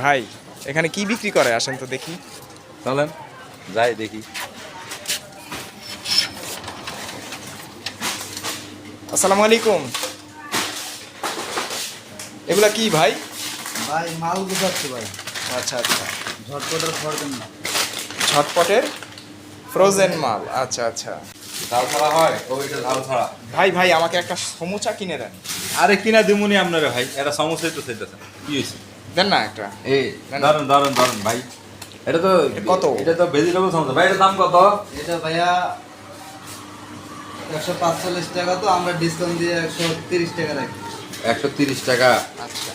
ভাই এখানে কি বিক্রি করে? আসেন তো দেখি। চলেন যাই দেখি। আসসালামু আলাইকুম। এগুলা কি ভাই? ভাই মাল গুছাচ্ছি ভাই। আচ্ছা আচ্ছা। ঝটপটের খরচেন না ঝটপটের ফ্রোজেন মাল আচ্ছা আচ্ছা। ঝাল ছাড়া হয় ওইটা ঝাল ছাড়া। ভাই ভাই আমাকে একটা সমুচা কিনে দেন। আরে কিনা দিমুনি আপনারে ভাই এটা সমস্যাই তো সেটাছে কি হয়েছে দেন না একটা। এই। দারুণ দারুণ দারুণ ভাই। এটা তো কত? এটা তো ভেজিটেবল সমস্যা। ভাই এটার দাম কত? এটা ভাইয়া একশো পাঁচচল্লিশ টাকা তো আমরা ডিসকাউন্ট দিয়ে একশো তিরিশ টাকা রাখি। একশো তিরিশ টাকা? আচ্ছা।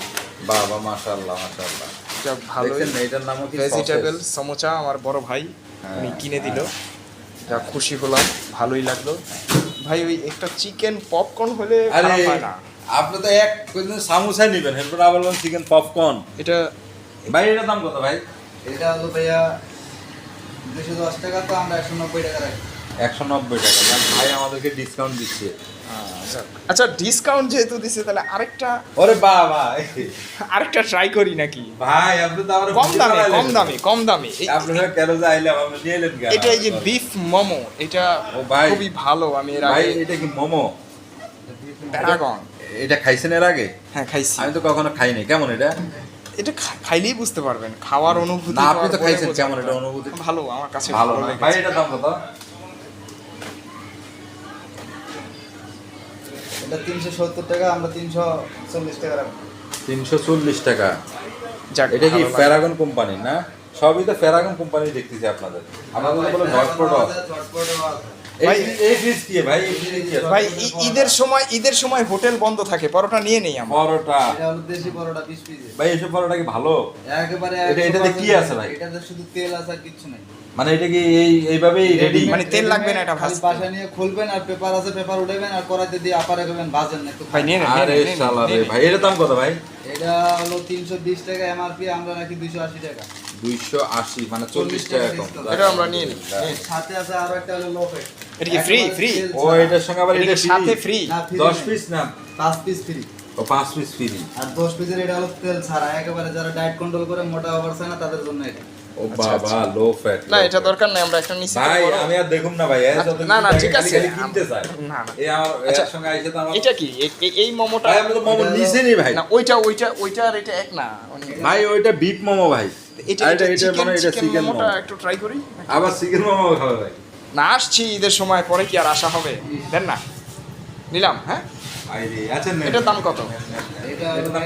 বাবা মাশাল্লাহ মাশাল্লাহ এটা না, এটার নামও কি ভেজিটেবল? সমোচা আমার বড় ভাই হ্যাঁ। উনি কিনে দিল। যা খুশি হলাম ভালোই লাগল। ভাই ওই একটা চিকেন পপকর্ন হলে আরে খারাপ হয় না। আপনি তো এক সামোসাই নেবেন এরপর আবার চিকেন পপকর্ন এটা ভাই এটার দাম কত ভাই? এটা হলো ভাইয়া দুশো দশ টাকা তো আমরা একশো নব্বই টাকা রাখি। একশো নব্বই টাকা। ভাই আমাদেরকে ডিসকাউন্ট দিচ্ছে। আচ্ছা, আচ্ছা ডিসকাউন্ট যেহেতু দিছে তাহলে আরেকটা ওরে বাবা। আরেকটা ট্রাই করি নাকি? ভাই আপনি তো আমার কম দামে কম দামে কম দামে। আপনারা কেন যে আইলাম আপনি নিয়ে এলেন এটা এই যে বিফ মোমো এটা ও ভাই। খুবই ভালো আমি এর ভাই আগে এটা কি মোমো? প্যারাগন এটা খাইছেন এর আগে? হ্যাঁ খাইছি। আমি তো কখনো খাইনি। কেমন এটা? এটা খাইলেই বুঝতে পারবেন। খাওয়ার অনুভূতি না, আপনি তো খাইছেন, কেমন এটা অনুভূতি? ভালো আমার কাছে ভালো ভালো ভাই এটার দাম কত? এটা তিনশো সত্তর টাকা আমরা তিনশো চল্লিশ টাকা তিনশো চল্লিশ টাকা। যাক, এটা কি প্যারাগন কোম্পানি না? সবই তো প্যারাগন কোম্পানি দেখতেছি আপনাদের। আপনাদের বলে ভাই- ঈদের সময় ঈদের সময় হোটেল বন্ধ থাকে পরোটা নিয়ে নেই আমরা। পরোটা। এটা হলো দেশি পরোটা বিশ পিসের ভাই এসব পরোটা কি ভালো? একেবারে এটা- এটাতে কি আছে ভাই? এটাতে শুধু তেল আছে আর কিচ্ছু নাই। মানে এটা কি এই এইভাবেই রেডি মানে তেল লাগবে না এটা ভাজতে। বাসায় নিয়ে খুলবেন আর পেপার আছে পেপার উঠাবেন আর কড়াইতে দিয়ে আপারে করবেন ভাজেন না ভাই নিয়ে নেন আরে শালা রে ভাই এটার দাম কত ভাই? এটা হলো তিনশো বিশ টাকা এমআরপি আমরা রাখি দুইশো আশি টাকা। দুইশো আশি মানে চল্লিশ টাকা কম। এটা আমরা নিয়ে নিই, সাথে আছে আরও একটা হলো লোফে এটা কি free, free? ও এটার সঙ্গে আবার এটা সাথে ফ্রি ফ্রি দশ পিস না? পাঁচ পিস ফ্রি ও পাঁচ পিস ফ্রি আর দশ পিসের এটা হলো তেল ছাড়া। একেবারে যারা ডায়েট কন্ট্রোল করে মোটা হবার চায় না তাদের জন্য এটা। ও আচ্ছা, বাবা লো ফ্যাট না এটা দরকার নাই আমরা একটা নিচ্ছি ভাই আমি আর দেখুম না ভাই না, না, ঠিক আছে। কিনতে চাই না, না। এই আমার আচ্ছা, এর সঙ্গে আইসে তো আমার এটা কি? এই মোমোটা ভাই আমি তো মোমো নিচে নি ভাই। না ওইটা ওইটা ওইটা আর এটা এক না ভাই ওইটা বিট মোমো ভাই। এটা এটা এটা মানে এটা চিকেন চিকেন মোমোটা একটু ট্রাই করি? আবার চিকেন মোমো খাবে ভাই না আসছি ঈদের সময় পরে কি আর আসা হবে? দেন না। নিলাম হ্যাঁ? আচ্ছা এটার দাম কত? এটা এটার দাম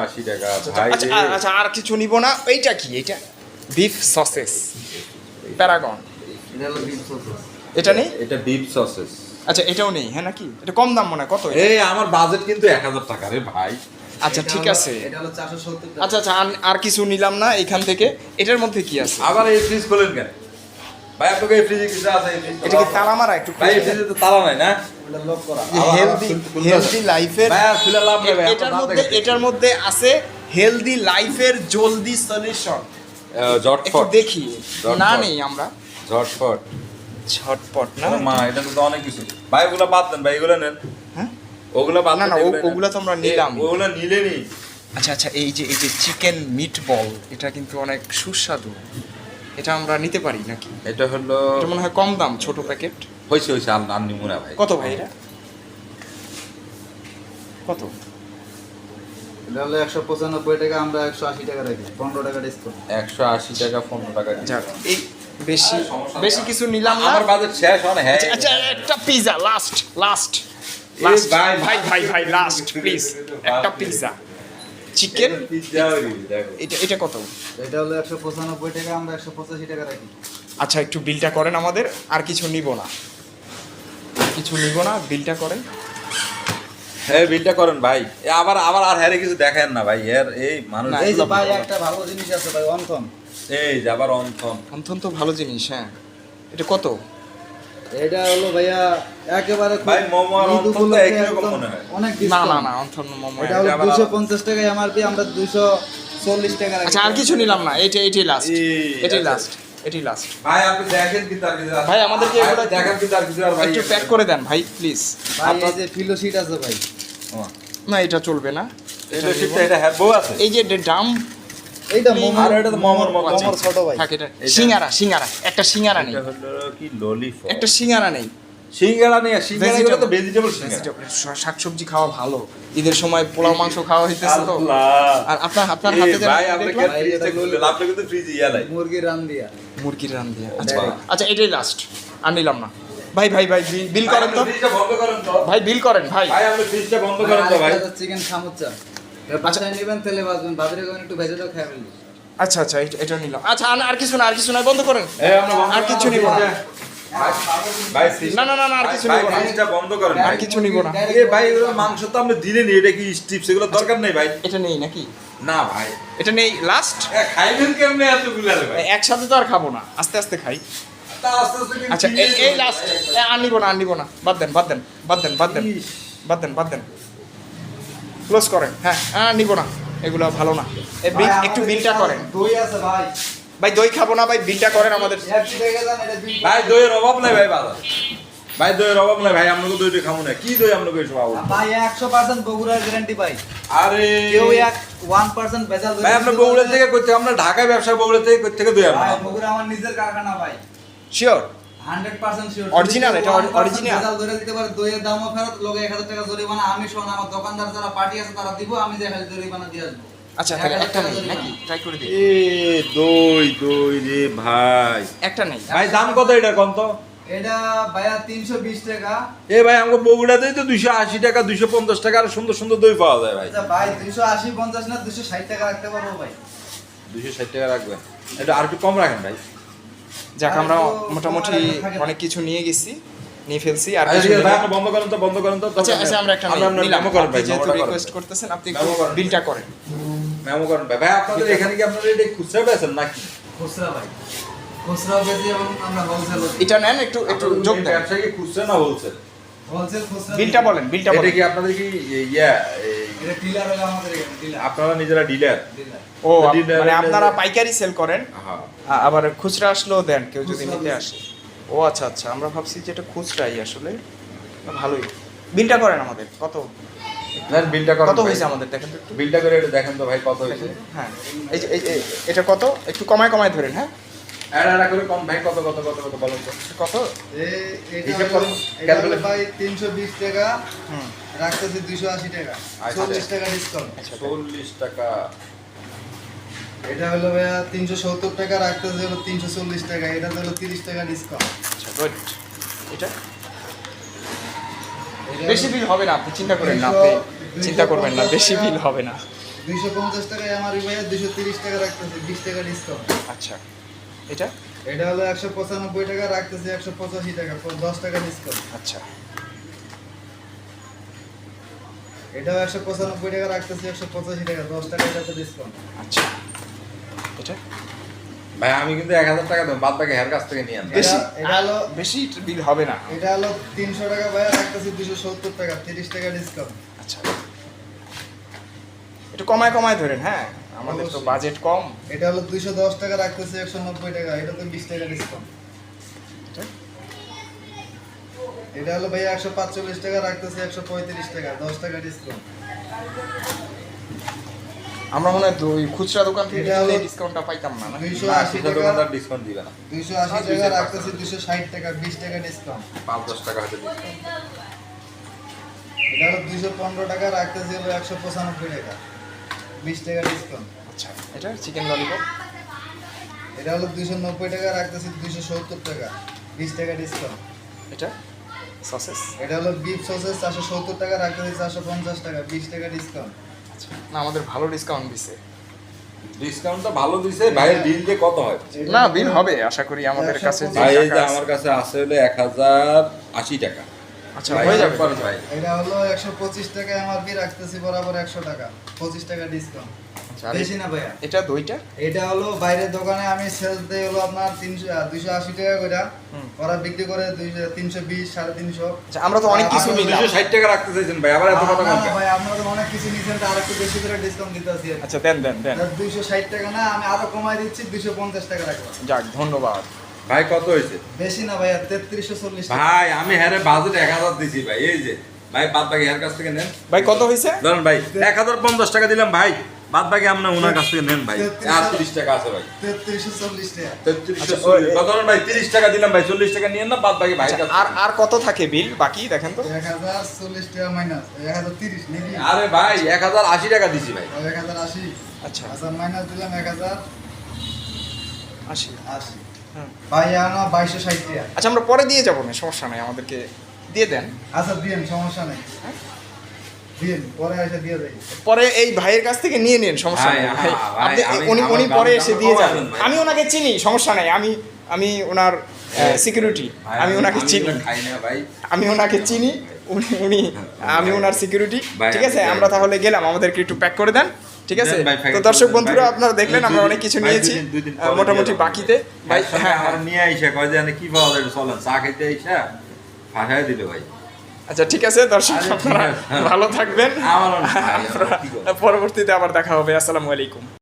আশি এটা আশি আচ্ছা আর- কিছু নিব না? এইটা কি? এইটা? বিফ সসেস প্যারাগন এটা এটা নেই? এটা বিফ সসেস আচ্ছা এটাও নেই হ্যাঁ নাকি? এটা কম দাম মনে হয় কত? এই আমার বাজেট কিন্তু এক হাজার টাকা রে ভাই। আচ্ছা ঠিক আছে। আচ্ছা আচ্ছা আর- আর কিছু নিলাম না এখান থেকে। এটার মধ্যে কি আছে? আবার এই ফ্রিজ খোলেন কেন? ভাই আপনাকে এই ফ্রিজে কিছু আছে? এটা কি তালা মারা একটু ভাই ফ্রিজে তো তালা নাই না? হেলদি হেলদি লাইফের ভাই খুলে লাভ নেই ভাই এটার মধ্যে এটার মধ্যে আছে হেলদি লাইফের জলদি সলিউশন একটু জটফট। দেখি। না নেই আমরা। ঝটফট ঝটপট না? মা এটা তো অনেক কিছু। ভাই ওগুলো বাদ দেন ভাই এগুলো নেন। হ্যাঁ? ওগুলো বাদ না। ওগুলো তো আমরা নিলাম। ওগুলো নিলে নি। আচ্ছা আচ্ছা এই যে এই যে চিকেন মিট বল এটা কিন্তু অনেক সুস্বাদু। এটা আমরা নিতে পারি নাকি? এটা হলো এটা মনে হয় কম দাম ছোট প্যাকেট। হয়েছে হয়েছে আর আর নিবো না ভাই। কত ভাই এটা? কত? এটা হলো একশো পঁচানব্বই টাকা আমরা একশো আশি টাকা রাখি। পনেরো টাকা ডিসকাউন্ট একশো আশি টাকা পনেরো টাকা এই বেশি বেশি কিছু নিলাম না। আমার বাজেট শেষ হয় না হ্যাঁ। আচ্ছা, আচ্ছা একটা পিজা লাস্ট লাস্ট লাস্ট ভাই, ভাই। ভাই ভাই লাস্ট প্লিজ একটা পিজা চিকেন এটা এটা কত? এটা হলো একশো পঁচানব্বই টাকা আমরা একশো পঁচাশি টাকা রাখি। আচ্ছা একটু বিলটা করেন আমাদের আর কিছু নিব না। কিছু নিব না বিলটা করেন। হ্যাঁ বিলটা করেন ভাই। আবার আবার আর হ্যারে কিছু দেখেন না ভাই। এর এই মানুষ এই যে ভাই একটা ভালো জিনিস আছে ভাই এই যে আবার অন্থন। অন্তত ভালো জিনিস হ্যাঁ। এটা কত? এটা হলো ভাইয়া একেবারে ভাই, মোমো আর অন্থন তো একই রকম মনে হয়। অনেক না না না অন্তত মোমো এটা হলো আবার দুশো আলাদা। পঞ্চাশ টাকা এমআরপি আমরা দুশো চল্লিশ টাকা আচ্ছা আর কিছু নিলাম না এটা এটাই লাস্ট এটাই। লাস্ট ও এটি লাস্ট ভাই আপনি দেখেন কি তার কিছু ভাই, আমাদেরকে এগুলো- দেখেন কি তার কিছু আর ভাই একটু প্যাক করে দেন ভাই প্লিজ ভাই এই যে ফিলো শিট আছে ভাই। ও, না এটা চলবে না। এটা শিটটা এটা হ্যাঁ বউ আছে। এই যে ডাম এইটা Clean- এটা তো মোমোর মতো। মোমোর ছোট ভাই। থাকে এটা এটা- সিঙ্গারা সিঙ্গারা। একটা সিঙ্গারা নেই। এটা হলো কি ললিপপ একটা সিঙ্গারা নেই। সিঙ্গারা নেই সিঙ্গারা গুলো তো ভেজিটেবল সিঙ্গারা। শাকসবজি খাওয়া ভালো। ঈদের সময় পোলাও মাংস খাওয়া হইতেছে তো। আর আপনার আপনার হাতে ভাই আপনি ভাই, আপনি কিন্তু ফ্রিজ ইয়া নাই। মুরগির রান দিয়া। মুরগির রান দিয়ে। আচ্ছা আচ্ছা এটাই লাস্ট আর নিলাম না। ভাই ভাই ভাই বিল- করেন তো। করেন তো। ভাই বিল করেন ভাই। ভাই আপনি ফ্রিজটা বন্ধ করেন তো ভাই চিকেন সামুচা নেবেন তেলে একটু ভেজে দাও খাই আচ্ছা আচ্ছা এটা- নিলাম। আচ্ছা আর- কিছু না আর কিছু না বন্ধ করেন। আর কিছু নিব না। ফ্রিজটা। ভাই, ভাই ফ্রিজ- না, না, না, না, আর কিছু নিব না। বন্ধ করেন আর কিছু নিব না। এ ভাই এগুলো মাংস তো আপনি দিলে নি এটা কি স্টিপস এগুলো দরকার নেই ভাই? এটা নেই নাকি? না ভাই। এটা নেই লাস্ট এ, খাইবেন কেমনে এতগুলো ভাই? একসাথে তো আর খাব না আস্তে আস্তে খাই। তা আস্তে আস্তে কিন্তু আচ্ছা এই- এই লাস্ট আর নিব না আর নিব না। বাদ দেন বাদ দেন বাদ দেন বাদ দেন বাদ দেন বাদ দেন। ক্লোজ করেন। হ্যাঁ হ্যাঁ নিব না। এগুলো ভালো না। এ বিল একটু বিলটা করেন। দই আছে ভাই। ভাই দই খাব না ভাই বিলটা করেন আমাদের। ভাই দইয়ের অভাব নাই ভাই বাজার। ভাই দইয়ের অভাব নাই ভাই আমরা দইটা খাব না। কি দই আমরা কইছো বাবু ভাই 100% বগুড়ার গ্যারান্টি ভাই। আরে। কেউ এক 1% ভেজাল দই ভাই আমরা দিতে বগুড়া থেকে করতে আমরা ঢাকায় ব্যবসা বগুড়া থেকে করতে থেকে দই আমরা বগুড়া আমার নিজের কারখানা ভাই। শিওর 100% শিওর Original, এটা? ধরে দিতে পারে দইয়ের দামও ফেরত লগে 1000 টাকা জরিমানা আমি শোন আমার দোকানদার যারা পার্টি আছে তারা দিব আমি যে খালি জরিমানা দিয়ে আসব। আচ্ছা তাহলে একটা নেই নাকি? ট্রাই করে দিই এ দই দই রে ভাই। একটা নেই। ভাই দাম কত এটা কোন তো? এটা ভাইয়া 320 টাকা। এ ভাই বগুড়াতেই তো দুইশো আশি টাকা দুইশো পঞ্চাশ টাকা আর সুন্দর সুন্দর দই পাওয়া যায় ভাই। আচ্ছা ভাই 280 50 না 260 টাকা রাখতে পারব ভাই। দুইশো ষাট টাকা রাখবেন এটা আর একটু কম রাখেন ভাই। যাক আমরা মোটামুটি। অনেক কিছু নিয়ে গেছি নিয়ে ফেলছি আর বন্ধ করেন তো বন্ধ করেন তো আচ্ছা আচ্ছা আমরা একটা আমরা নিলাম মেমো করেন ভাই যেহেতু রিকোয়েস্ট করতেছেন আপনি একটু বিলটা করেন। মেমো করেন ভাই। ভাই আপনাদের এখানে কি আপনারা এটা খুচরা পেয়েছেন নাকি? খুচরা ভাই। খুচরা বেশি এবং আমরা হোলসেল এটা নেন একটু একটু যোগ দেন। ব্যবসা কি খুচরা না হোলসেল হোলসেল খুচরা বিলটা বলেন বিলটা বলেন। এটা কি আপনাদের কি ইয়া আপনারা নিজেরা ডিলার ডিলার ও মানে আপনারা পাইকারি সেল করেন। হ্যাঁ। আবার খুচরা আসলেও দেন কেউ যদি নিতে আসে। ও আচ্ছা আচ্ছা আমরা ভাবছি যে এটা খুচরাই আসলে। ভালোই। বিলটা করেন আমাদের কত? বিলটা করেন কত হয়েছে আমাদের দেখেন তো একটু। বিলটা করে এটা দেখেন তো ভাই কত হয়েছে। হ্যাঁ এই যে এটা কত? একটু কমায় কমায় ধরেন হ্যাঁ? এড এড করে কম। ভাই কত কত কত কত বলুন তো। কত? হিসাব হলো করুন, এটা হলো calculate। ভাই 320 টাকা। হুম। রাখতেছি 280 টাকা। 40 টাকা ডিসকাউন্ট চল্লিশ টাকা। এটা হলো ভাইয়া 370 টাকা রাখতেছি হলো 340 টাকা। এটা হলো 30 টাকা ডিসকাউন্ট আচ্ছা গুড এটা? বেশি বিল হবে না আপনি চিন্তা করেন না আপনি। চিন্তা করবেন না বেশি বিল হবে না। 250 টাকা এমআরপি ভাইয়া 230 টাকা রাখতেছি 20 টাকা ডিসকাউন্ট আচ্ছা। এটা? এটা হলো 195 টাকা রাখতেছি 185 টাকা 10 টাকা ডিসকাউন্ট আচ্ছা। এটাও 195 টাকা রাখতেছি 185 টাকা 10 টাকা এটাতে ডিসকাউন্ট আচ্ছা। এটা? ভাই আমি কিন্তু এক হাজার টাকা দেবো বাদ বাকি হের কাছ থেকে নিয়ে আনব। বেশি? এটা- এটা হলো বেশি বিল হবে না। এটা হলো 300 টাকা ভাইয়া রাখতেছি 270 টাকা 30 টাকা ডিসকাউন্ট আচ্ছা। কমায় কমায় ধরেন হ্যাঁ? আমাদের তো বাজেট কম। এটা হলো 210 টাকা রাখতেছি 190 টাকা। এটাতে 20 টাকা ডিসকাউন্ট এটা? এটা হলো ভাইয়া 145 টাকা রাখতেছি 135 টাকা 10 টাকা ডিসকাউন্ট আমরা মনে হয় দুই খুচরা দোকান থেকে এটা ডিসকাউন্টটা পাইতাম না না 280 টাকা দোকানদার ডিসকাউন্ট দিবে না। 280 টাকা রাখতেছি 260 টাকা 20 টাকা ডিসকাউন্ট পাঁচ দশ টাকা হয়তো ডিসকাউন্ট এটা হলো 215 টাকা রাখতেছে হলো 195 টাকা। 20 টাকা ডিসকাউন্ট আচ্ছা এটা চিকেন ললিপপ এটা হলো 290 টাকা রাখতেছি 270 টাকা। 20 টাকা ডিসকাউন্ট এটা? সসেস এটা হলো বিফ সসেস 470 টাকা রাখতেছি 450 টাকা 20 টাকা ডিসকাউন্ট আচ্ছা না আমাদের ভালো ডিসকাউন্ট দিছে। ডিসকাউন্টটা ভালো দিছে ভাইয়ের বিল দিয়ে কত হয়? না বিল হবে আশা করি আমাদের কাছে যে ভাই এই যে আমার কাছে আছে হলো এক হাজার আশি টাকা। আচ্ছা হয়ে যাবে ভাই এটা হলো 125 টাকা এমআরপি রাখতেছি বরাবর 100 টাকা। 25 টাকা ডিসকাউন্ট আচ্ছা বেশি না ভাইয়া। এটা দইটা? এটা হলো বাইরের দোকানে আমি সেলস দেই হলো আপনার তিনশো দুইশো আশি টাকা করে ওরা বিক্রি করে দুইশো তিনশো বিশ সাড়ে তিনশো। আচ্ছা আমরা তো অনেক কিছু আমরা নিলাম। টাকা রাখতে চাইছেন ভাই আবার এত কথা না, না, ভাই আপনারা তো অনেক কিছু নিচ্ছেন আর একটু বেশি করে ডিসকাউন্ট দিতে আছি আচ্ছা দেন দেন দেন। দুইশো ষাট টাকা না আমি আরও কমাই দিচ্ছি দুইশো পঞ্চাশ টাকা রাখব যাক ধন্যবাদ। ভাই কত হয়েছে? বেশি না ভাইয়া তেত্রিশশো চল্লিশ ভাই আমি হ্যারে বাজেট এক হাজার দিছি ভাই এই যে। ভাই বাদ বাকি এর কাছ থেকে নেন। ভাই কত হয়েছে? ধরুন ভাই এক হাজার পঞ্চাশ টাকা দিলাম ভাই বাদ বাকি আপনি ওনার কাছ থেকে নেন ভাই আর তিরিশ টাকা আছে ভাই। তেত্রিশশো চল্লিশ টাকা। তেত্রিশশো আচ্ছা, ধরুন ভাই তিরিশ টাকা দিলাম ভাই চল্লিশ টাকা নিয়েন না বাদ বাকি ভাই আচ্ছা, আর আর কত থাকে বিল বাকি দেখেন তো? এক হাজার চল্লিশ টাকা মাইনাস এক হাজার তিরিশ আরে ভাই এক হাজার আশি টাকা দিছি ভাই। এক হাজার আশি। আচ্ছা। আচ্ছা মাইনাস দিলাম এক হাজার আশি। হুম। ভাই আনা বাইশশো ষাট টাকা আচ্ছা আমরা পরে দিয়ে যাব না সমস্যা নাই আমাদেরকে দিয়ে দেন। আচ্ছা দিয়েন সমস্যা নেই। দিয়েন পরে এসে দিয়ে দেয় পরে এই ভাইয়ের কাছ থেকে নিয়ে নিন সমস্যা নেই। হ্যাঁ, উনি উনি পরে এসে দিয়ে যাবেন। আমি ওনাকে চিনি সমস্যা নাই। আমি আমি ওনার সিকিউরিটি আমি ওনাকে চিনি। আমি ওনাকে চিনি। উনি উনি আমি ওনার সিকিউরিটি ঠিক আছে আমরা তাহলে গেলাম। আমাদেরকে একটু প্যাক করে দেন। ঠিক আছে তো দর্শক বন্ধুরা আপনারা দেখলেন আমরা অনেক কিছু নিয়েছি মোটামুটি বাকিতে ভাই হ্যাঁ আমার হ্যাঁ। নিয়ে আইসা কয় যে কি পাওয়া যাবে চলেন চা খেতে আইসা ফাঁসায় দিল ভাই আচ্ছা ঠিক আছে দর্শক আপনারা হ্যাঁ। ভালো থাকবেন? পরবর্তীতে আবার দেখা হবে আসসালামু আলাইকুম